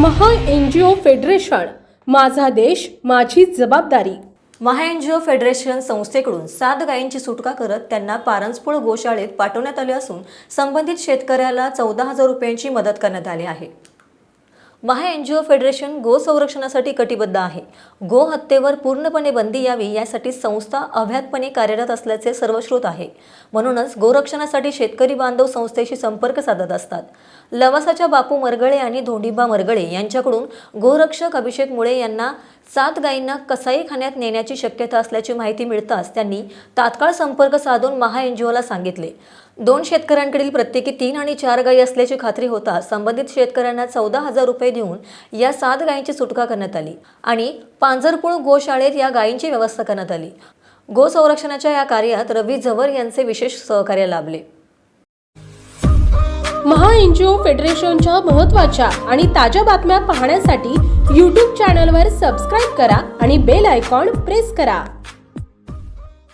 महा N G ओ federation माझा देश माझी जबाबदारी. महा एन जी ओ फेडरेशन संस्थेकडून सात गायींची सुटका करत त्यांना पारंजपूळ गोशाळेत पाठवण्यात आले असून संबंधित शेतकऱ्याला चौदा हजार रुपयांची मदत करण्यात आली आहे. महा एन जी ओ फेडरेशन गो संरक्षणासाठी कटिबद्ध आहे. गो हत्येवर पूर्णपणे बंदी यावी यासाठी संस्था अव्याहतपणे कार्यरत असल्याचे सर्वश्रुत आहे. म्हणूनच गोरक्षणासाठी शेतकरी बांधव संस्थेशी संपर्क साधत असतात. लवासाच्या बापू मरगळे आणि धोंडिबा मरगळे यांच्याकडून गोरक्षक अभिषेक मुळे यांना सात गायींना कसाईखान्यात नेण्याची शक्यता असल्याची माहिती मिळताच त्यांनी तात्काळ संपर्क साधून महा एन जी ओला सांगितले. दोन शेतकऱ्यांकडील प्रत्येकी तीन आणि चार गायी असल्याची खात्री होता संबंधित शेतकऱ्यांना चौदा हजार रुपये देऊन या सात गायींची सुटका करण्यात आली आणि पांजरपूळ गोशाळेत या गायींची व्यवस्था करण्यात आली. गो संरक्षणाच्या या कार्यात रवी झवर यांचे विशेष सहकार्य लाभले. महा एन जी ओ फेडरेशनच्या महत्त्वाच्या आणि ताज्या बातम्या पाहण्यासाठी यूट्यूब चॅनलवर सबस्क्राईब करा आणि बेल आयकॉन प्रेस करा.